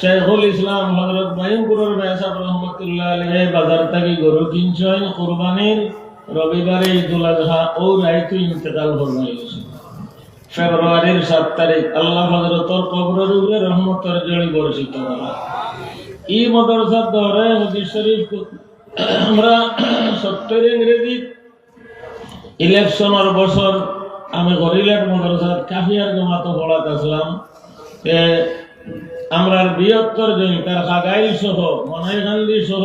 শেখুল ইসলাম হজরত মাহিমপুরের মেহসাব রহমতুল্লাহ বাজার থেকে গরু কিনছেন, কোরবানির রবিবারে ঈদুল আজহা ও রাইতু ইন্তেকাল ফরমাই গেছে ফেব্রুয়ারির সাত তারিখ, আল্লাহ হজরতর কবরের উপরে রহমতের জড়ি বর্ষিত ই মদরসার দরে হদিস শরীফ আমরা সত্তর ইংরেজি ইলেকশনের বছর আমি গরিলেট মদরসার কাফিয়ার জমাতে পড়াতে আসলাম। আমরা বৃহত্তর জমি, তার খাগাইল সহ মনাইকান্দি সহ,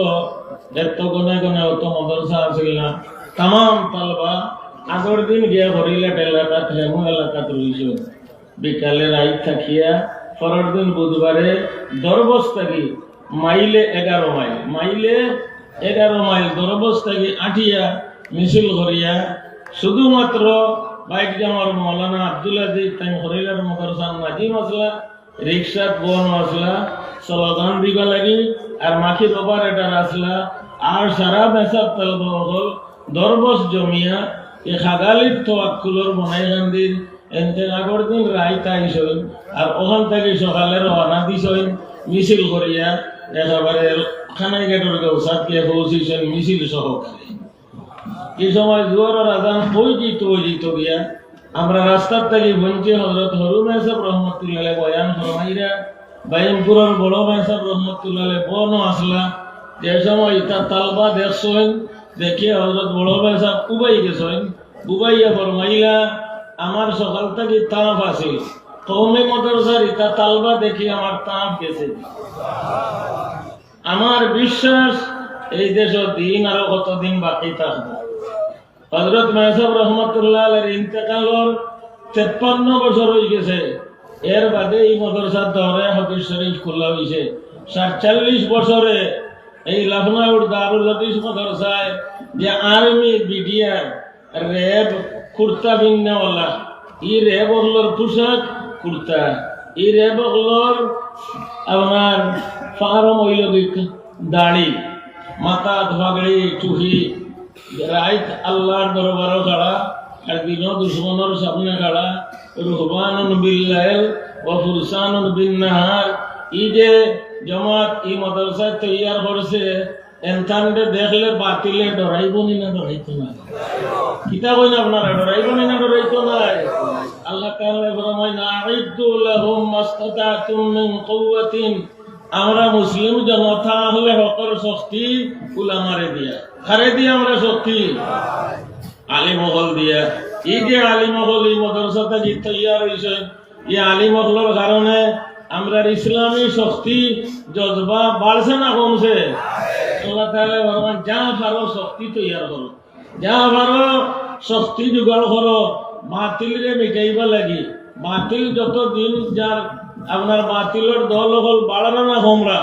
এত গনে গনে অত মদরসা আছিল না তাম তালবা আগর দিন গিয়া গরিলেট এলাকাত হেমু এলাকাত রইছ বিকালে রাইত থাকিয়া পরের দিন বুধবারে দরবস থাকি মাইলে এগারো মাইল, মাইলে এগারো মাইল দরবস আঠিয়া মিছিল করিয়া শুধুমাত্র বাইক জামার মৌলানা আব্দুল আজিজ তাই হরিলার মদরসান নাজিম আসলা রিক্সাত বন আসলা স্লোগান দিবা লাগি, আর মাখি রবার এটার আসলা। আর সারা বেসাব তালব হল দরবস জমিয়া, এ খাগালির তোয়াক্কুলর বনাই গান্ধীর এনতে আগর দিন রাইতা আইসইন আর ওখান থেকে সকালে রওনা দিছইন, মিছিল করিয়া একেবারে খানাই গেটর গৌসাত গিয়ে পৌঁছিছেন মিছিল সহকারে এই সময় জোয়ারের আজান হই জিত হই জিত গিয়া আমরা রাস্তার থেকে বঞ্চে হজরত হরু মেহসাব রহমতুল্লাহ বয়ান ফরমাইরা বাইমপুরের বড় মেহসাব রহমতুল্লাহ বন আসলা। যে সময় ইতা তালবা দেখছেন, দেখিয়ে হজরত বড় মেহসাব উবাই গেছেন উবাইয়া ফরমাইলা, আমার সকাল থেকে তাপ আছে। কৌমে মদরসার ইতা তালবা দেখি আমার তাপ গেছে। আমার বিশ্বাস, এই দেশ দিন আরও কতদিন বাকি থাকবে? হজরত মেহসাব রহমতুল্লাহ আলের ইন্তেকালর তেপ্পান্ন বছর হয়ে গেছে। এর বাদে এই মদরসার দরে হকির শরীফ খোলা হয়েছে সাতচল্লিশ বছরে এই লখনৌর দারুল হদিস মদরসায় যে আর্মি বিডিআর র্যাব কুর্তা বিন্যাওয়ালা ই র্যাব হলোর পোশাক কুর্তা, ই র্যাব হলোর আপনার ফার্ম ঐলবিক দাড়ি, মাথা ধোয়াগড়ি টুহি রাইত আল্লাহর দরবারও খাড়া আর দিন দুশ্মনের সামনে খাড়া রুহবানুন বিল্লাইল ও ফুরসানুন বিন নাহার ই যে জমাত ই মাদ্রাসা তৈয়ার করছে এনথানকে দেখলে বাতিলে ডরাইব নি না ডরাইতো না। কিতা কইন আপনারা ডরাইব নি না ডরাইতো না? আল্লাহ তাআলা ফরমায় না আইদু লাহুম মাস্তাতাতুম মিন কুওয়াতিন। আমরা মুসলিম জনতা হলে হকর শক্তি উলামারে দিয়া। খারে দিয়া আমরা শক্তি। আলী মহল দিয়া। এই যে আলী মহল এই মদরসাটা যে তৈয়ার হয়েছে এই আলী মহলের কারণে আমরা ইসলামী শক্তি জজবা বাড়ছে না, কমছে। আল্লাহ তাহলে ভগবান যা পারো শক্তি তৈয়ার করো। যা পারো শক্তি জোগাড় করো। বাতিলরে মিটাইবা লাগি। বাতিল যত দিন যার, আপনার বাতিলের দল হল বাড়ানো না হোমরা